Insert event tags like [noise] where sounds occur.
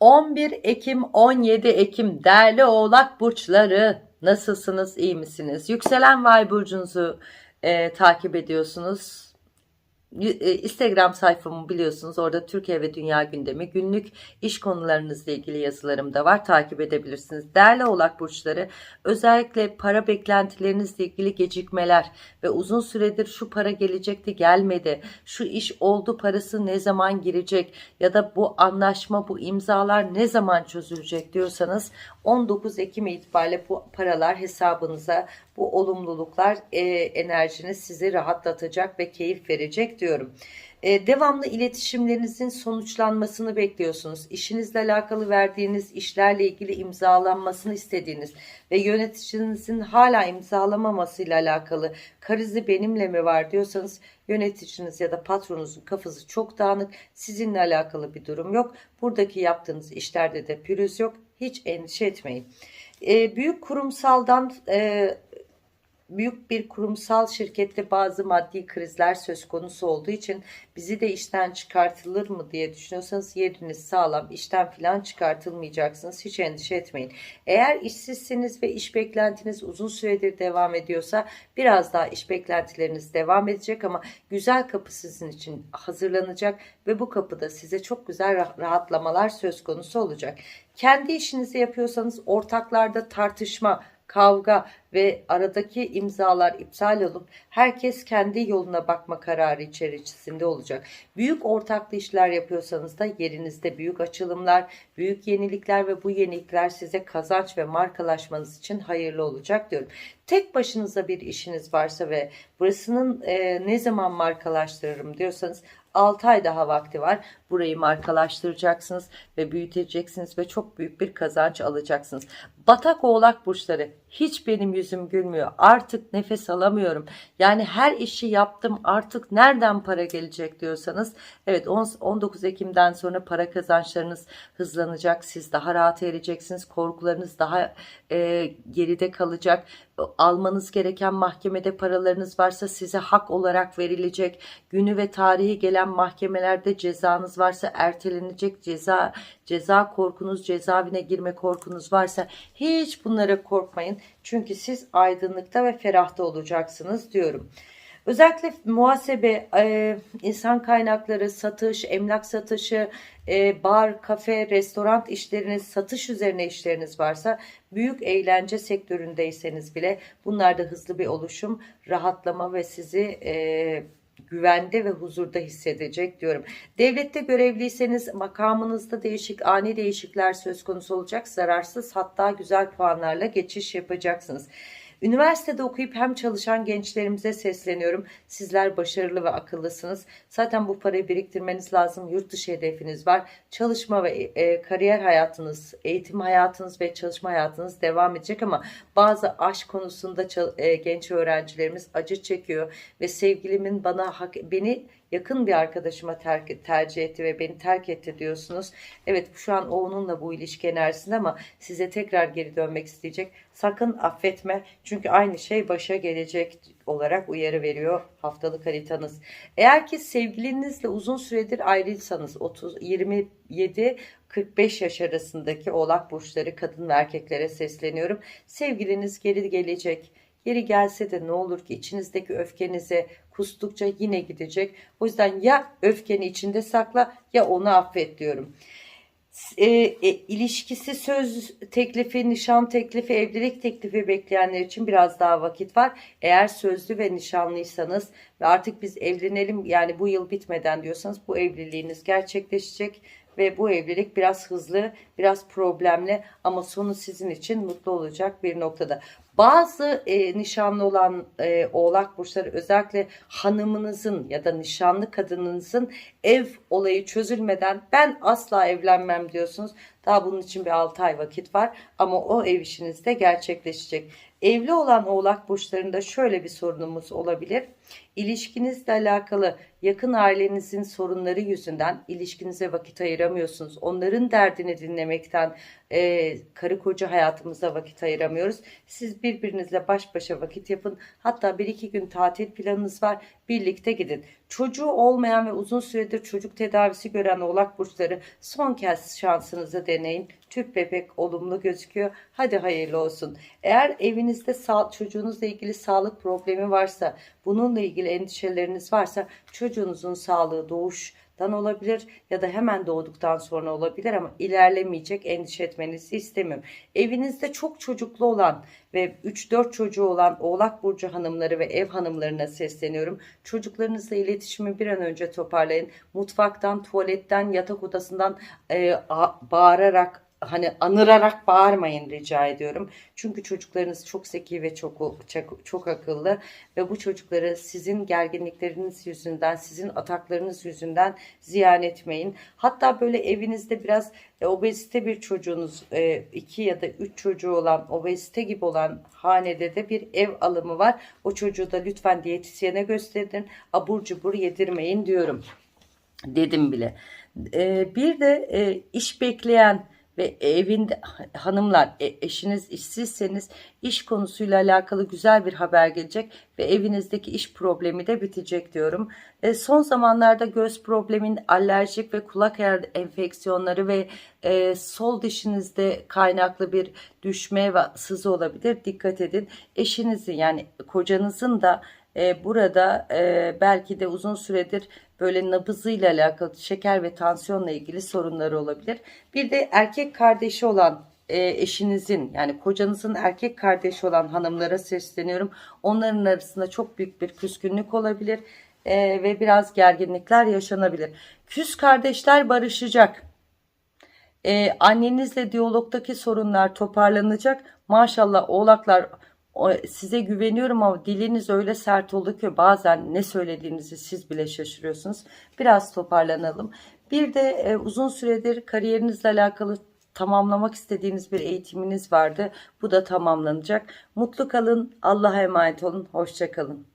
11 Ekim 17 Ekim değerli oğlak burçları nasılsınız iyi misiniz? Yükselen Vay burcunuzu e, takip ediyorsunuz. E, Instagram sayfamı biliyorsunuz. Orada Türkiye ve Dünya gündemi. Günlük iş konularınızla ilgili yazılarım da var. Takip edebilirsiniz. Değerli oğlak burçları özellikle para beklentilerinizle ilgili gecikmeler ve uzun süredir şu para gelecekti gelmedi şu iş oldu parası ne zaman girecek ya da bu anlaşma bu imzalar ne zaman çözülecek diyorsanız 19 Ekim itibariyle bu paralar hesabınıza bu olumluluklar e, enerjiniz sizi rahatlatacak ve keyif verecek diyorum. E, devamlı iletişimlerinizin sonuçlanmasını bekliyorsunuz. İşinizle alakalı verdiğiniz işlerle ilgili imzalanmasını istediğiniz ve yöneticinizin hala imzalamamasıyla alakalı karizi benimle mi var diyorsanız yöneticiniz ya da patronunuzun kafası çok dağınık. Sizinle alakalı bir durum yok. Buradaki yaptığınız işlerde de pürüz yok. Hiç endişe etmeyin. E, büyük kurumsaldan e, büyük bir kurumsal şirkette bazı maddi krizler söz konusu olduğu için bizi de işten çıkartılır mı diye düşünüyorsanız yeriniz sağlam işten filan çıkartılmayacaksınız hiç endişe etmeyin. Eğer işsizsiniz ve iş beklentiniz uzun süredir devam ediyorsa biraz daha iş beklentileriniz devam edecek ama güzel kapı sizin için hazırlanacak ve bu kapıda size çok güzel rah- rahatlamalar söz konusu olacak. Kendi işinizi yapıyorsanız ortaklarda tartışma kavga ve aradaki imzalar iptal olup herkes kendi yoluna bakma kararı içerisinde olacak. Büyük ortaklı işler yapıyorsanız da yerinizde büyük açılımlar, büyük yenilikler ve bu yenilikler size kazanç ve markalaşmanız için hayırlı olacak diyorum. Tek başınıza bir işiniz varsa ve burasının e, ne zaman markalaştırırım diyorsanız 6 ay daha vakti var. Burayı markalaştıracaksınız ve büyüteceksiniz ve çok büyük bir kazanç alacaksınız. Batak oğlak burçları hiç benim yüzüm gülmüyor. Artık nefes alamıyorum. Yani her işi yaptım artık nereden para gelecek diyorsanız evet 10 19 Ekim'den sonra para kazançlarınız hızlanacak. Siz daha rahat ereceksiniz. Korkularınız daha e, geride kalacak. Almanız gereken mahkemede paralarınız varsa size hak olarak verilecek. Günü ve tarihi gelen mahkemelerde cezanız varsa ertelenecek. Ceza ceza korkunuz, cezaevine girme korkunuz varsa hiç bunlara korkmayın. Çünkü siz aydınlıkta ve ferahta olacaksınız diyorum. Özellikle muhasebe, e, insan kaynakları, satış, emlak satışı, e, bar, kafe, restoran işleriniz, satış üzerine işleriniz varsa, büyük eğlence sektöründeyseniz bile bunlarda hızlı bir oluşum, rahatlama ve sizi e, güvende ve huzurda hissedecek diyorum. Devlette görevliyseniz makamınızda değişik ani değişiklikler söz konusu olacak. Zararsız hatta güzel puanlarla geçiş yapacaksınız. Üniversitede okuyup hem çalışan gençlerimize sesleniyorum. Sizler başarılı ve akıllısınız. Zaten bu parayı biriktirmeniz lazım. Yurt dışı hedefiniz var. Çalışma ve e, kariyer hayatınız, eğitim hayatınız ve çalışma hayatınız devam edecek ama bazı aşk konusunda e, genç öğrencilerimiz acı çekiyor ve sevgilimin bana hak beni yakın bir arkadaşıma terk, tercih etti ve beni terk etti diyorsunuz. Evet şu an o onunla bu ilişki enerjisinde ama size tekrar geri dönmek isteyecek. Sakın affetme çünkü aynı şey başa gelecek olarak uyarı veriyor haftalık haritanız. Eğer ki sevgilinizle uzun süredir ayrıysanız 30 27 45 yaş arasındaki oğlak burçları kadın ve erkeklere sesleniyorum. Sevgiliniz geri gelecek. Geri gelse de ne olur ki içinizdeki öfkenize kustukça yine gidecek. O yüzden ya öfkeni içinde sakla ya onu affet diyorum. E, e, ilişkisi söz teklifi, nişan teklifi, evlilik teklifi bekleyenler için biraz daha vakit var. Eğer sözlü ve nişanlıysanız ve artık biz evlenelim yani bu yıl bitmeden diyorsanız bu evliliğiniz gerçekleşecek ve bu evlilik biraz hızlı, biraz problemli ama sonu sizin için mutlu olacak bir noktada. Bazı e, nişanlı olan e, oğlak burçları özellikle hanımınızın ya da nişanlı kadınınızın ev olayı çözülmeden ben asla evlenmem diyorsunuz. Daha bunun için bir 6 ay vakit var ama o ev işiniz de gerçekleşecek. Evli olan oğlak burçlarında şöyle bir sorunumuz olabilir. İlişkinizle alakalı yakın ailenizin sorunları yüzünden ilişkinize vakit ayıramıyorsunuz. Onların derdini dinlemekten e, karı koca hayatımıza vakit ayıramıyoruz. Siz bir birbirinizle baş başa vakit yapın. Hatta bir iki gün tatil planınız var. Birlikte gidin. Çocuğu olmayan ve uzun süredir çocuk tedavisi gören oğlak burçları son kez şansınızı deneyin. Tüp bebek olumlu gözüküyor. Hadi hayırlı olsun. Eğer evinizde sağ, çocuğunuzla ilgili sağlık problemi varsa, bununla ilgili endişeleriniz varsa çocuğunuzun sağlığı doğuştan olabilir ya da hemen doğduktan sonra olabilir ama ilerlemeyecek endişe etmenizi istemiyorum. Evinizde çok çocuklu olan ve 3-4 çocuğu olan Oğlak Burcu hanımları ve ev hanımlarına sesleniyorum. Çocuklarınızla iletişimi bir an önce toparlayın. Mutfaktan, tuvaletten, yatak odasından e, bağırarak hani anırarak bağırmayın rica ediyorum. Çünkü çocuklarınız çok zeki ve çok çok, çok akıllı ve bu çocukları sizin gerginlikleriniz yüzünden, sizin ataklarınız yüzünden ziyan etmeyin. Hatta böyle evinizde biraz e, obezite bir çocuğunuz, e, iki ya da üç çocuğu olan, obezite gibi olan hanede de bir ev alımı var. O çocuğu da lütfen diyetisyene gösterin. Abur cubur yedirmeyin diyorum. Dedim bile. E, bir de e, iş bekleyen ve evinde [laughs] hanımlar e, eşiniz işsizseniz iş konusuyla alakalı güzel bir haber gelecek ve evinizdeki iş problemi de bitecek diyorum. E, son zamanlarda göz problemin alerjik ve kulak er- enfeksiyonları ve e, sol dişinizde kaynaklı bir düşme ve sızı olabilir. Dikkat edin. Eşinizin yani kocanızın da e, burada e, belki de uzun süredir böyle nabızıyla alakalı şeker ve tansiyonla ilgili sorunları olabilir. Bir de erkek kardeşi olan e, eşinizin yani kocanızın erkek kardeşi olan hanımlara sesleniyorum. Onların arasında çok büyük bir küskünlük olabilir e, ve biraz gerginlikler yaşanabilir. Küs kardeşler barışacak. Ee, annenizle diyalogdaki sorunlar toparlanacak. Maşallah oğlaklar size güveniyorum ama diliniz öyle sert oldu ki bazen ne söylediğinizi siz bile şaşırıyorsunuz. Biraz toparlanalım. Bir de e, uzun süredir kariyerinizle alakalı tamamlamak istediğiniz bir eğitiminiz vardı. Bu da tamamlanacak. Mutlu kalın. Allah'a emanet olun. Hoşça kalın.